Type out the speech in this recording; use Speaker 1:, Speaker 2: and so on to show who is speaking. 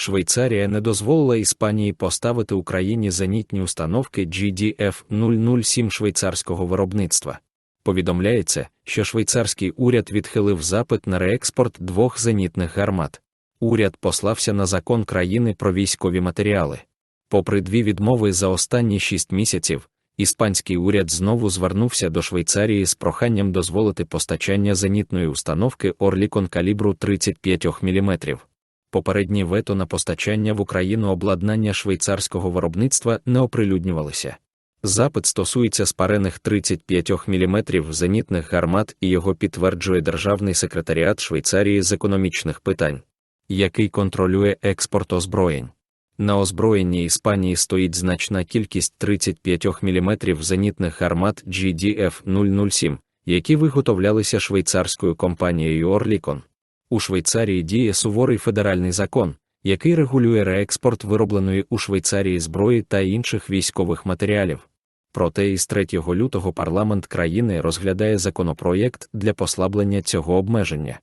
Speaker 1: Швейцарія не дозволила Іспанії поставити Україні зенітні установки GDF-007 швейцарського виробництва. Повідомляється, що швейцарський уряд відхилив запит на реекспорт двох зенітних гармат. Уряд послався на закон країни про військові матеріали. Попри дві відмови за останні шість місяців, іспанський уряд знову звернувся до Швейцарії з проханням дозволити постачання зенітної установки Орлікон калібру 35 мм. Попередні вето на постачання в Україну обладнання швейцарського виробництва не оприлюднювалися. Запит стосується спарених 35 мм зенітних гармат і його підтверджує Державний секретаріат Швейцарії з економічних питань, який контролює експорт озброєнь. На озброєнні Іспанії стоїть значна кількість 35 мм зенітних гармат GDF-007, які виготовлялися швейцарською компанією Орлікон. У Швейцарії діє суворий федеральний закон, який регулює реекспорт виробленої у Швейцарії зброї та інших військових матеріалів. Проте із 3 лютого парламент країни розглядає законопроєкт для послаблення цього обмеження.